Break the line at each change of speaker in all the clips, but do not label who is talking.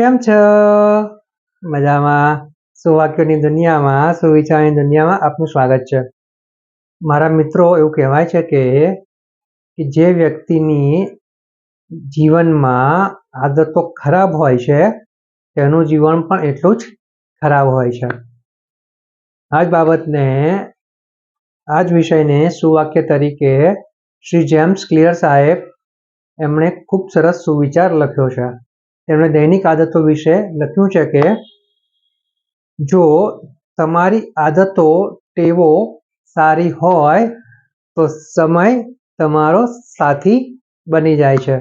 કેમ છો? મજામાં. સુવાક્યોની દુનિયામાં સુવિચારની દુનિયામાં આપનું સ્વાગત છે? મારા મિત્રો એવું કહેવાય છે કે જે વ્યક્તિની જીવનમાં આદતો ખરાબ હોય છે, તેનું જીવન પણ એટલું જ ખરાબ હોય છે. આ જ બાબતને, આ જ વિષયને સુવાક્ય તરીકે શ્રી જેમ્સ ક્લિયર સાહેબ એમણે ખૂબ સરસ સુવિચાર લખ્યો છે. તેમણે દૈનિક આદતો વિશે લખ્યું છે કે, જો તમારી આદતો ટેવો સારી હોય, તો સમય તમારો સાથી બની જાય છે.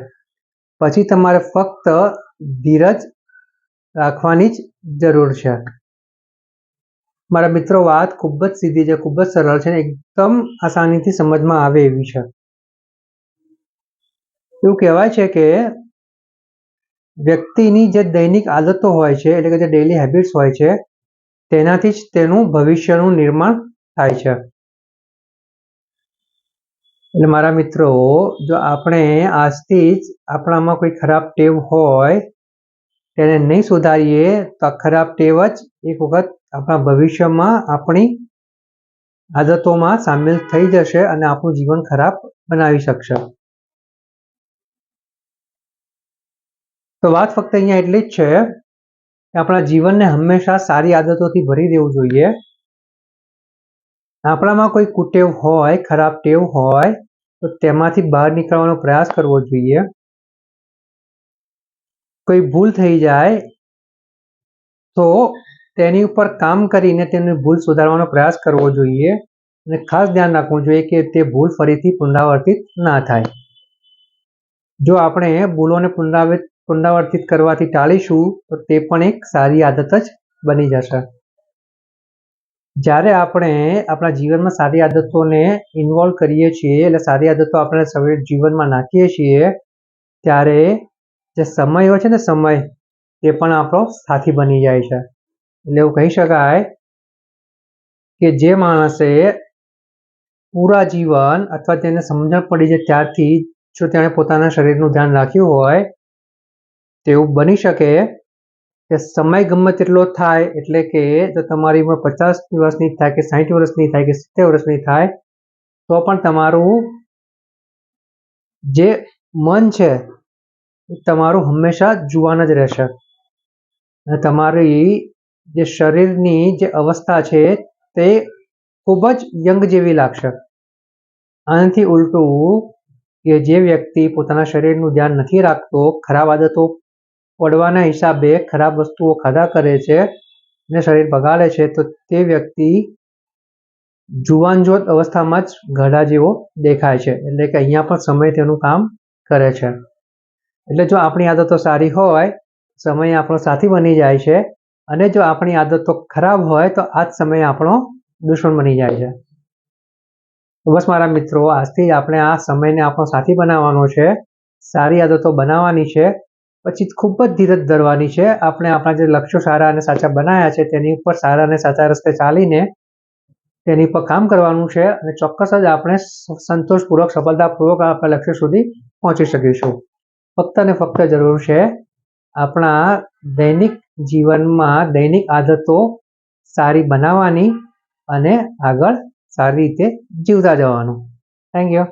પછી તમારે ફક્ત ધીરજ રાખવાની જ જરૂર છે. મારા મિત્રો, વાત ખૂબ જ સીધી છે, ખૂબ જ સરળ છે એકદમ આસાનીથી સમજમાં આવે એવી છે. એવું કહેવાય છે કે વ્યક્તિની જે દૈનિક આદતો હોય છે, એટલે કે જે ડેઇલી હેબિટ્સ હોય છે, તેનાથી જ તેનું ભવિષ્યનું નિર્માણ થાય છે. એટલે મારા મિત્રો, જો આપણે આજથી જ આપણામાં કોઈ ખરાબ ટેવ હોય, તેને નહીં સુધારીએ, તો આ ખરાબ ટેવ જ એક વખત આપણા ભવિષ્યમાં આપણી આદતોમાં સામેલ થઈ જશે અને આપણું જીવન ખરાબ બનાવી શકશે. તો વાત ફક્ત અહીંયા એટલી જ છે કે આપણા જીવનને હંમેશા સારી આદતોથી ભરી દેવું જોઈએ. આપણામાં કોઈ કુટેવ હોય, ખરાબ ટેવ હોય, તો તેમાંથી બહાર નીકળવાનો પ્રયાસ કરવો જોઈએ. કોઈ ભૂલ થઈ જાય, તો તેની ઉપર કામ કરીને તેની ભૂલ સુધારવાનો પ્રયાસ કરવો જોઈએ. અને ખાસ ધ્યાન રાખવું જોઈએ કે તે ભૂલ ફરીથી પુનરાવર્તિત ના થાય. જો આપણે ભૂલોને પુનરાવર્તિત પુનરાવર્તિત કરવાથી ટાળીશું, તો તે પણ એક સારી આદત જ બની જશે. જ્યારે આપણે આપણા જીવનમાં સારી આદતોને ઇન્વોલ્વ કરીએ છીએ, એટલે સારી આદતો આપણે સવે, જીવનમાં નાખીએ છીએ, ત્યારે જે સમય હોય છે ને સમય તે પણ આપણો સાથી બની જાય છે. એટલે એવું કહી શકાય કે જે માણસે પૂરા જીવન અથવા તેને સમજણ પડી છે ત્યારથી જો તેણે પોતાના શરીરનું ધ્યાન રાખ્યું હોય, તેવું બની શકે કે સમય ગમે તેટલો થાય એટલે કે જો તમારી ઉંમર પચાસ વર્ષની થાય કે સાહીઠ વર્ષની થાય કે સિત્તેર વર્ષની થાય, તો પણ તમારું જે મન છે તમારું હંમેશા જુવાન જ રહેશે. અને તમારી જે શરીરની જે અવસ્થા છે, તે ખૂબ જ યંગ જેવી લાગશે. આનાથી ઉલટું કે જે વ્યક્તિ પોતાના શરીરનું ધ્યાન નથી રાખતો, ખરાબ આદતો પડવાના હિસાબે ખરાબ વસ્તુઓ ખાધા કરે છે અને શરીર બગાડે છે, તો તે વ્યક્તિ જુવાનજોત અવસ્થામાં જ ઘડા જેવો દેખાય છે. એટલે કે અહીંયા પણ સમય તેનું કામ કરે છે. એટલે જો આપણી આદતો સારી હોય, સમય આપણો સાથી બની જાય છે અને જો આપણી આદતો ખરાબ હોય, તો આ જ સમય આપણો દુશ્મન બની જાય છે. તો બસ મારા મિત્રો, આજથી આપણે આ સમયને આપણો સાથી બનાવવાનો છે. સારી આદતો બનાવવાની છે. પછી ખૂબ જ ધીરજ ધરવાની છે. આપણે આપણા જે લક્ષ્યો સારા અને સાચા બનાવ્યા છે, તેની ઉપર સારા અને સાચા રસ્તે ચાલીને તેની પર કામ કરવાનું છે અને ચોક્કસ જ આપણે સંતોષપૂર્વક, સફળતાપૂર્વક આપણા લક્ષ્ય સુધી પહોંચી શકીશું. ફક્ત ને ફક્ત જરૂર છે આપણા દૈનિક જીવનમાં દૈનિક આદતો સારી બનાવવાની અને આગળ સારી રીતે જીવતા જવાનું. Thank you